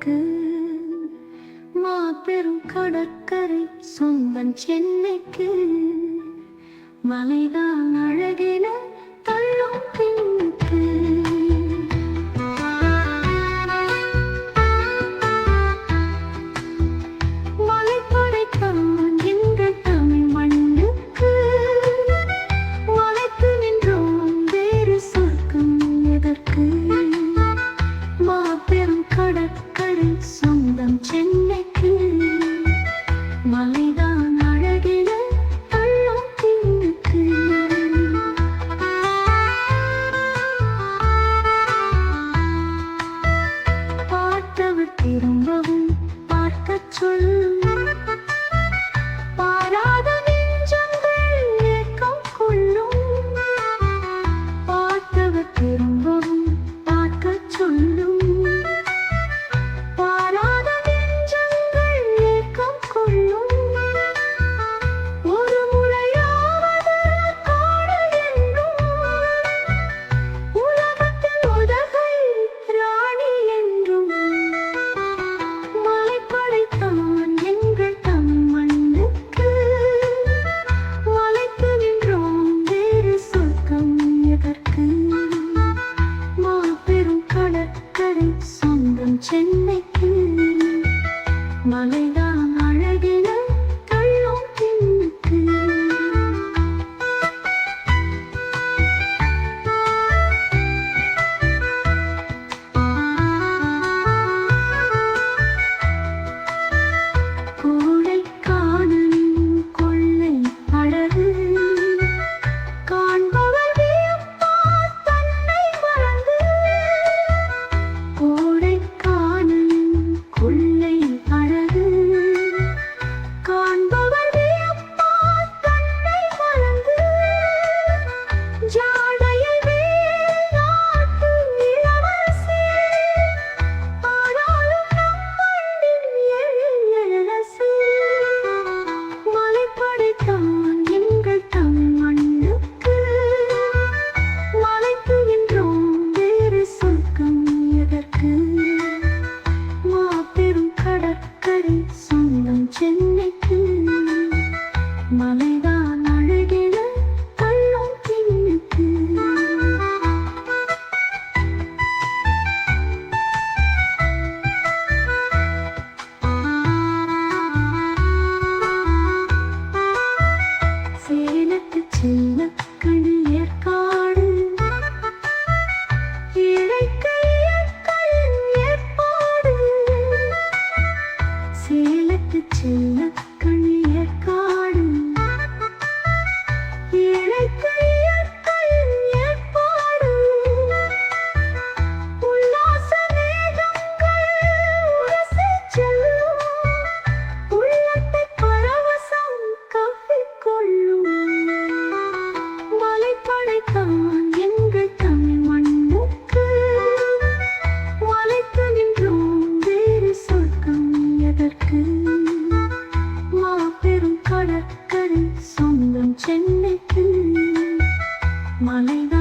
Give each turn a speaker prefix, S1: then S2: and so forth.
S1: எனக்கு மாபெரும் கடற்கரை சொந்தம் சென்னைக்கு. மலைதான் ฉัน சொந்தம் சென்னைக்கு மலைதான் அழுகின கண்ணும் பின்னுக்கு சேலத்து சின்ன சென்னத்தில் மலைதான்